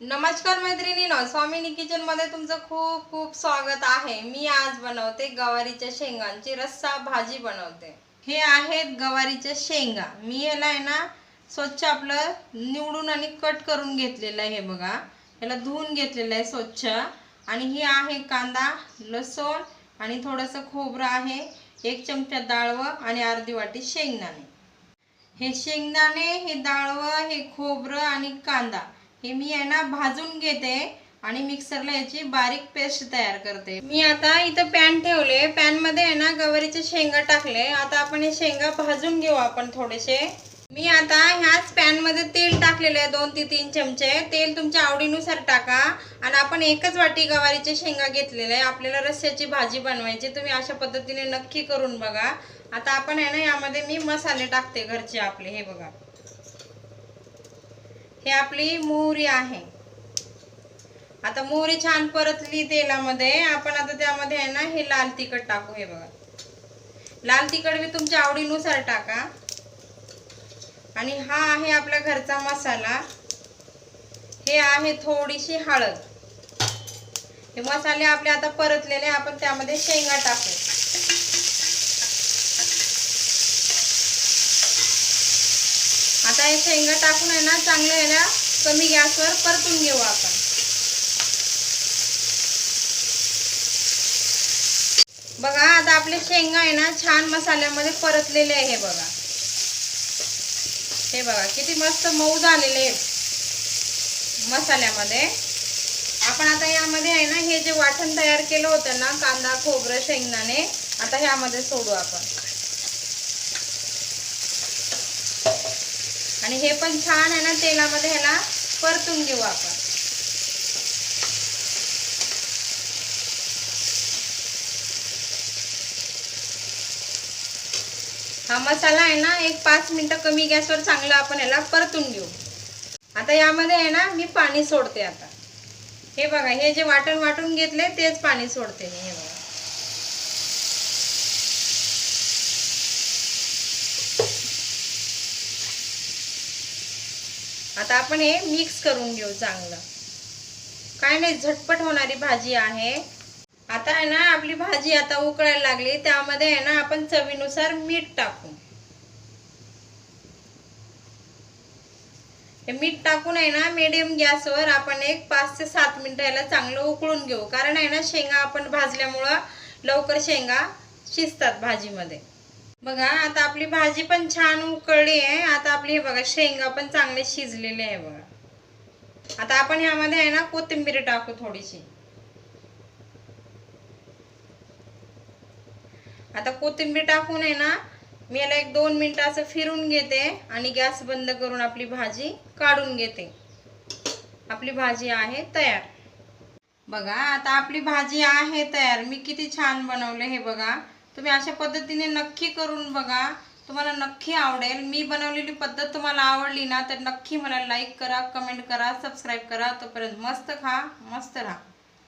नमस्कार मैत्रिणीनो स्वामिनी किचन तुमचं खूप खूप स्वागत आहे. मी आज बनवते गवारीच्या शेंगांची रस्सा भाजी बनवते. हे आहेत गवारीच्या शेंगा. मी याला आहे ना स्वच्छ आपलं निवडून आणि कट करून घेतलेलं आहे हे बघा. याला धुवून घेतलेलं आहे स्वच्छ. आणि हे आहे कांदा लसूण आणि थोडंसं खोबरं आहे. एक चमचा डाळवं आणि अर्धी वाटी शेंगदाणे. हे शेंगदाणे हे डाळवं हे खोबरं आणि कांदा हे मी आहे ना भाजून घेते आणि मिक्सरला याची बारीक पेस्ट तयार करते. मी आता इथं पॅन ठेवले. पॅनमध्ये आहे ना गवारीचे शेंगा टाकले. आता आपण हे शेंगा भाजून घेऊ आपण थोडेसे. मी आता ह्याच पॅनमध्ये तेल टाकलेले आहे दोन ते तीन चमचे. तेल तुमच्या आवडीनुसार टाका. आणि आपण एकच वाटी गवारीचे शेंगा घेतलेले आहे. आपल्याला रस्स्याची भाजी बनवायची तुम्ही अशा पद्धतीने नक्की करून बघा. आता आपण आहे ना यामध्ये मी मसाले टाकते घरचे आपले. हे बघा. हे आपली मोहरी आहे. आता मोहरी छान परतली तेलामध्ये. आपण आता त्यामध्ये आहे ना हे लाल तिखट टाकू. हे बघा. लाल तिखट बी तुमच्या आवडीनुसार टाका. आणि हा आहे आपला घरचा मसाला. हे आहे थोडीशी हळद. हे मसाले आपले आता परतलेले आपण त्यामध्ये शेंगा टाकू. आता हे शेंगा टाकून आहे ना चांगलं आहे ना कमी गॅसवर परतून घेऊ आपण. बघा आता आपले शेंगा आहे ना छान मसाल्यामध्ये परतलेले आहे हे बघा. हे बघा किती मस्त मऊ झालेले आहेत मसाल्यामध्ये. आपण आता यामध्ये आहे ना हे जे वाटण तयार केलं होतं ना कांदा खोबरं शेंगदाणे आता ह्यामध्ये सोडू आपण. आणि हे पण छान आहे ना तेलामध्ये ह्याला परतून घेऊ आपण हा मसाला आहे ना एक पाच मिनटं कमी गॅसवर चांगला आपण याला परतून घेऊ. आता यामध्ये आहे ना मी पाणी सोडते आता. हे बघा हे जे वाटण वाटून घेतले तेच पाणी सोडते मी हे बघा. आता आपण हे मिक्स करून घेऊ चांगलं. काय नाही झटपट होणारी भाजी आहे. आता आहे ना आपली भाजी आता उकळायला लागली. त्यामध्ये आहे ना आपण चवीनुसार मीठ टाकू. हे मीठ टाकून आहे ना मीडियम गॅसवर आपण एक पाच ते सात मिनिट याला चांगलं उकळून घेऊ. कारण आहे ना शेंगा आपण भाजल्यामुळं लवकर शेंगा शिजतात भाजीमध्ये. बघा आता आपली भाजी पण छान उकळली आहे. आता आपली हे बघा शेंगा पण चांगले शिजलेले आहे बघा. आता आपण ह्यामध्ये आहे ना कोथिंबीर टाकू थोडीशी. आता कोथिंबीर टाकून आहे ना मी याला एक दोन मिनिटं असं फिरून घेते आणि गॅस बंद करून आपली भाजी काढून घेते. आपली भाजी आहे तयार. बघा आता आपली भाजी आहे तयार. मी किती छान बनवले हे बघा. तुम्ही अशा पद्धतीने नक्की करून बघा. तुम्हाला नक्की आवडेल. मी बनवलेली पद्धत तुम्हाला आवडली ना तर नक्की मला लाईक करा कमेंट करा सबस्क्राईब करा. तोपर्यंत मस्त खा मस्त राहा.